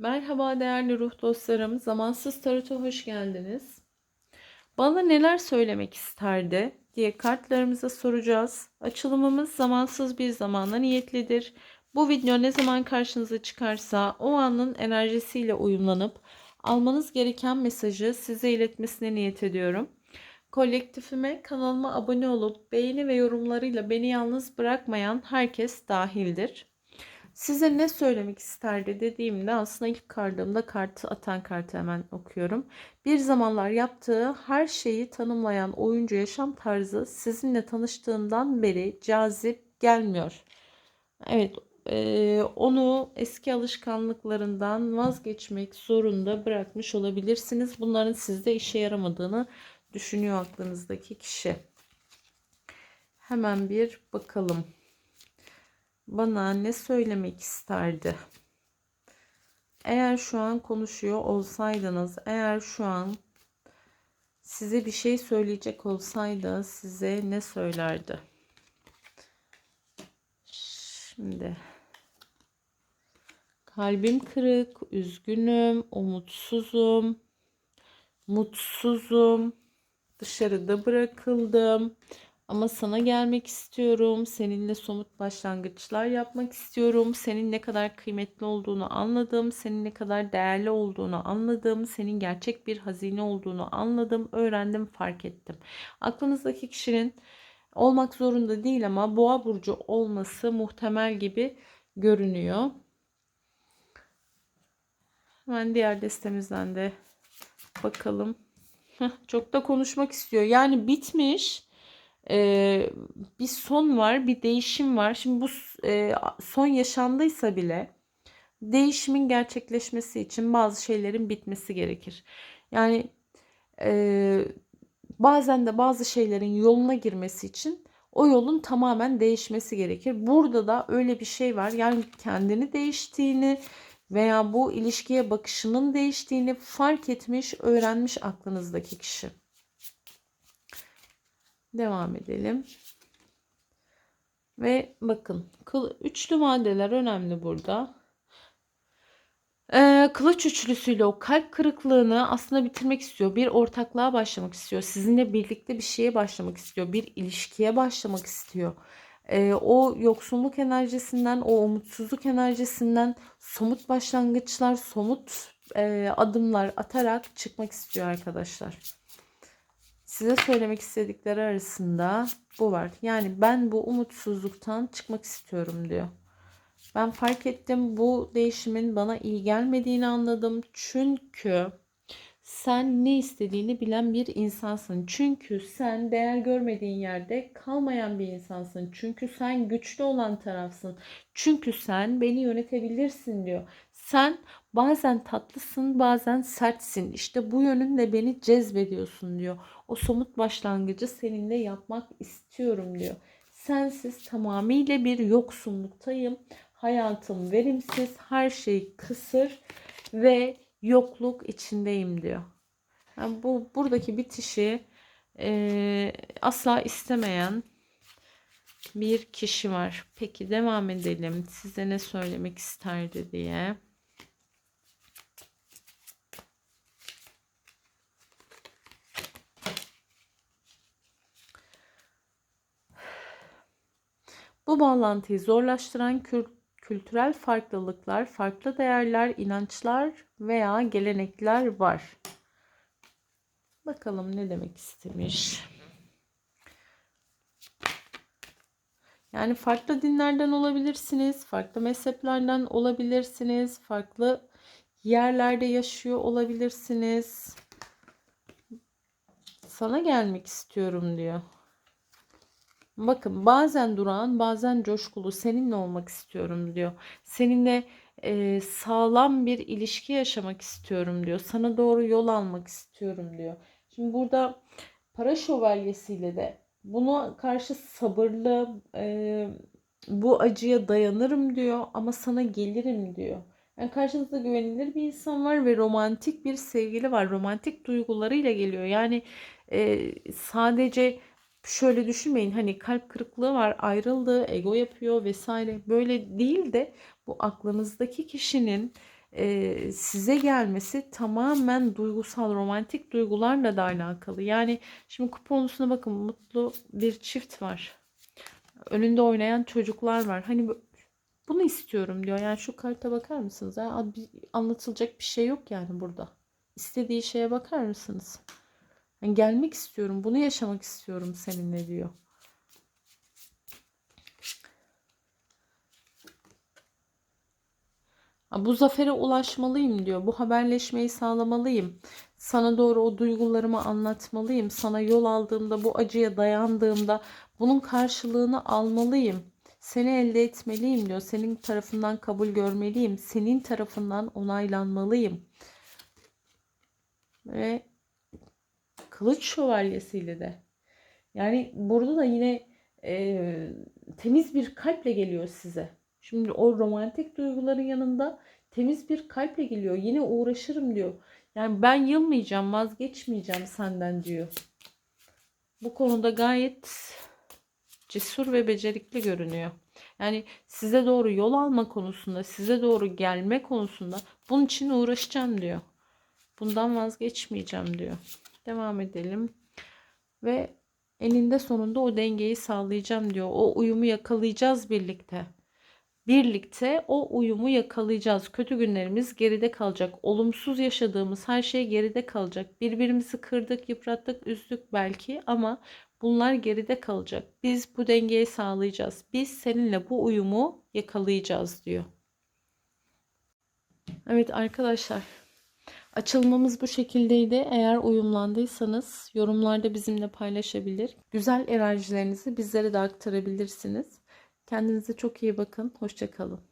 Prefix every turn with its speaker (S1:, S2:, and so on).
S1: Merhaba değerli ruh dostlarım. Zamansız Tarot'a hoş geldiniz. Bana neler söylemek isterdi diye kartlarımıza soracağız. Açılımımız zamansız bir zamana niyetlidir. Bu video ne zaman karşınıza çıkarsa o anın enerjisiyle uyumlanıp almanız gereken mesajı size iletmesine niyet ediyorum. Kolektifime kanalıma abone olup beğeni ve yorumlarıyla beni yalnız bırakmayan herkes dahildir. Size ne söylemek isterdi dediğimde aslında ilk kardığımda kartı atan kartı hemen okuyorum. Bir zamanlar yaptığı her şeyi tanımlayan oyuncu yaşam tarzı sizinle tanıştığından beri cazip gelmiyor. Evet onu eski alışkanlıklarından vazgeçmek zorunda bırakmış olabilirsiniz. Bunların sizde işe yaramadığını düşünüyor aklınızdaki kişi. Hemen bir bakalım bana ne söylemek isterdi? Eğer şu an konuşuyor olsaydınız, eğer şu an size bir şey söyleyecek olsaydı size ne söylerdi? Şimdi kalbim kırık, üzgünüm, umutsuzum, mutsuzum, dışarıda bırakıldım. Ama sana gelmek istiyorum. Seninle somut başlangıçlar yapmak istiyorum. Senin ne kadar kıymetli olduğunu anladım. Senin ne kadar değerli olduğunu anladım. Senin gerçek bir hazine olduğunu anladım. Öğrendim, fark ettim. Aklınızdaki kişinin olmak zorunda değil ama boğa burcu olması muhtemel gibi görünüyor. Hemen diğer destemizden de bakalım. çok da konuşmak istiyor. Yani bitmiş e, bir son var, bir değişim var. Şimdi bu e, son yaşandıysa bile değişimin gerçekleşmesi için bazı şeylerin bitmesi gerekir. Yani e, bazen de bazı şeylerin yoluna girmesi için o yolun tamamen değişmesi gerekir. Burada da öyle bir şey var. Yani kendini değiştiğini veya bu ilişkiye bakışının değiştiğini fark etmiş, öğrenmiş aklınızdaki kişi. Devam edelim. Ve bakın üçlü maddeler önemli burada. Ee, kılıç üçlüsüyle o kalp kırıklığını aslında bitirmek istiyor. Bir ortaklığa başlamak istiyor. Sizinle birlikte bir şeye başlamak istiyor. Bir ilişkiye başlamak istiyor. Ee, o yoksunluk enerjisinden, o umutsuzluk enerjisinden somut başlangıçlar, somut e, adımlar atarak çıkmak istiyor arkadaşlar size söylemek istedikleri arasında bu var. Yani ben bu umutsuzluktan çıkmak istiyorum diyor. Ben fark ettim bu değişimin bana iyi gelmediğini anladım. Çünkü sen ne istediğini bilen bir insansın. Çünkü sen değer görmediğin yerde kalmayan bir insansın. Çünkü sen güçlü olan tarafsın. Çünkü sen beni yönetebilirsin diyor. Sen bazen tatlısın, bazen sertsin. İşte bu yönünle beni cezbediyorsun diyor. O somut başlangıcı seninle yapmak istiyorum diyor. Sensiz tamamıyla bir yoksunluktayım. Hayatım verimsiz, her şey kısır ve yokluk içindeyim diyor. Yani bu buradaki bitişi e, asla istemeyen bir kişi var. Peki devam edelim. Size ne söylemek isterdi diye. Bu bağlantıyı zorlaştıran kültürel farklılıklar, farklı değerler, inançlar veya gelenekler var. Bakalım ne demek istemiş. Yani farklı dinlerden olabilirsiniz, farklı mezheplerden olabilirsiniz, farklı yerlerde yaşıyor olabilirsiniz. Sana gelmek istiyorum diyor. Bakın bazen durağan bazen coşkulu seninle olmak istiyorum diyor. Seninle e, sağlam bir ilişki yaşamak istiyorum diyor. Sana doğru yol almak istiyorum diyor. Şimdi burada para şövalyesiyle de buna karşı sabırlı e, bu acıya dayanırım diyor ama sana gelirim diyor. Yani karşınızda güvenilir bir insan var ve romantik bir sevgili var. Romantik duygularıyla geliyor. Yani e, sadece şöyle düşünmeyin hani kalp kırıklığı var ayrıldı ego yapıyor vesaire böyle değil de bu aklınızdaki kişinin e, size gelmesi tamamen duygusal, romantik duygularla da alakalı. Yani şimdi kuponusuna bakın mutlu bir çift var. Önünde oynayan çocuklar var. Hani bu- bunu istiyorum diyor. Yani şu karta bakar mısınız? Ya, abi, anlatılacak bir şey yok yani burada. İstediği şeye bakar mısınız? Yani gelmek istiyorum, bunu yaşamak istiyorum seninle diyor. Bu zafere ulaşmalıyım diyor. Bu haberleşmeyi sağlamalıyım. Sana doğru o duygularımı anlatmalıyım. Sana yol aldığımda, bu acıya dayandığımda bunun karşılığını almalıyım. Seni elde etmeliyim diyor. Senin tarafından kabul görmeliyim. Senin tarafından onaylanmalıyım. Ve kılıç şövalyesiyle de. Yani burada da yine e, temiz bir kalple geliyor size. Şimdi o romantik duyguların yanında temiz bir kalple geliyor. Yine uğraşırım diyor. Yani ben yılmayacağım, vazgeçmeyeceğim senden diyor. Bu konuda gayet cesur ve becerikli görünüyor. Yani size doğru yol alma konusunda, size doğru gelme konusunda bunun için uğraşacağım diyor. Bundan vazgeçmeyeceğim diyor. Devam edelim. Ve eninde sonunda o dengeyi sağlayacağım diyor. O uyumu yakalayacağız birlikte. Birlikte o uyumu yakalayacağız. Kötü günlerimiz geride kalacak. Olumsuz yaşadığımız her şey geride kalacak. Birbirimizi kırdık, yıprattık, üzdük belki ama bunlar geride kalacak. Biz bu dengeyi sağlayacağız. Biz seninle bu uyumu yakalayacağız diyor. Evet arkadaşlar. Açılmamız bu şekildeydi. Eğer uyumlandıysanız yorumlarda bizimle paylaşabilir. Güzel enerjilerinizi bizlere de aktarabilirsiniz. Kendinize çok iyi bakın. Hoşçakalın.